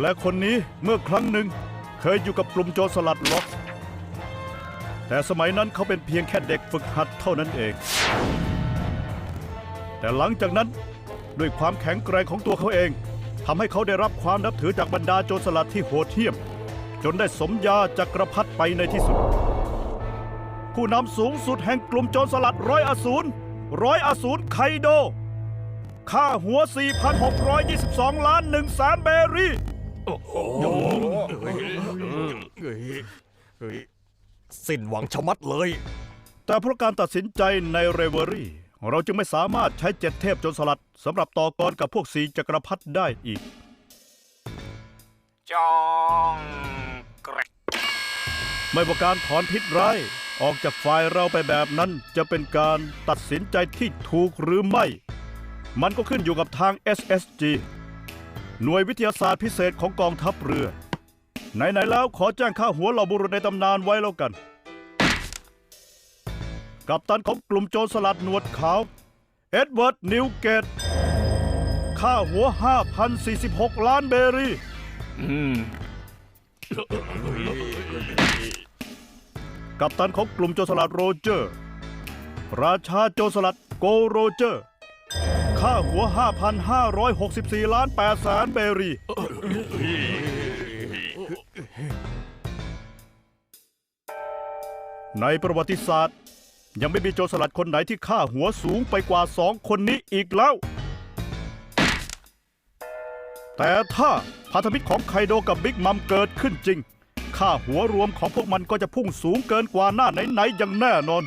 และคนนี้เมื่อครั้งหนึ่งเคยอยู่กับกลุ่มโจรสลัดล็อก แต่สมัยนั้นเขาเป็นเพียงแค่เด็กฝึกหัดเท่านั้นเอง แต่หลังจากนั้นด้วยความแข็งแกร่งของตัวเขาเองทำให้เขาได้รับความนับถือจากบรรดาโจรสลัดที่โหดเหี้ยม จนได้สมญาจักรพรรดิไปในที่สุด ผู้นำสูงสุดแห่งกลุ่มโจรสลัดร้อยอสูรร้อยอสูรไคโด ค่าหัว 4,622 ล้าน1แสนเบรี่ สิ้นหวังชะมัดเลย แต่เพราะการตัดสินใจในเรเวอรี่ เราจึงไม่สามารถใช้เจ็ดเทพจรสลัดสำหรับต่อกรกับพวกสีจักรพรรดิได้อีก จองกรกไม่ว่าการถอนพิษร้ายออกจากฝ่ายเราไปแบบนั้นจะเป็นการตัดสินใจที่ถูกหรือไม่ มันก็ขึ้นอยู่กับทาง SSG หน่วยวิทยาศาสตร์พิเศษของกองทัพเรือ ไหน ๆ แล้วขอแจ้งข้าหัวเหล่าบุรุษในตำนานไว้แล้วกัน กัปตันของกลุ่มโจรสลัดหนวดขาว เอ็ดเวิร์ด นิวเกตค่าหัว 5,046 ล้านเบรีกัปตันของกลุ่มโจรสลัดโรเจอร์ ราชาโจรสลัดโกโรเจอร์ ค่าหัว 5,564 ล้าน8แสนเบรี ในประวัติศาสตร์ ยังไม่มีโจรสลัดคนไหนที่ค่าหัวสูงไปกว่าสองคนนี้อีกแล้ว แต่ถ้าพันธมิตรของไคโดกับบิ๊กมัมเกิดขึ้นจริง ค่าหัวรวมของพวกมันก็จะพุ่งสูงเกินกว่าหน้าไหนๆอย่างแน่นอน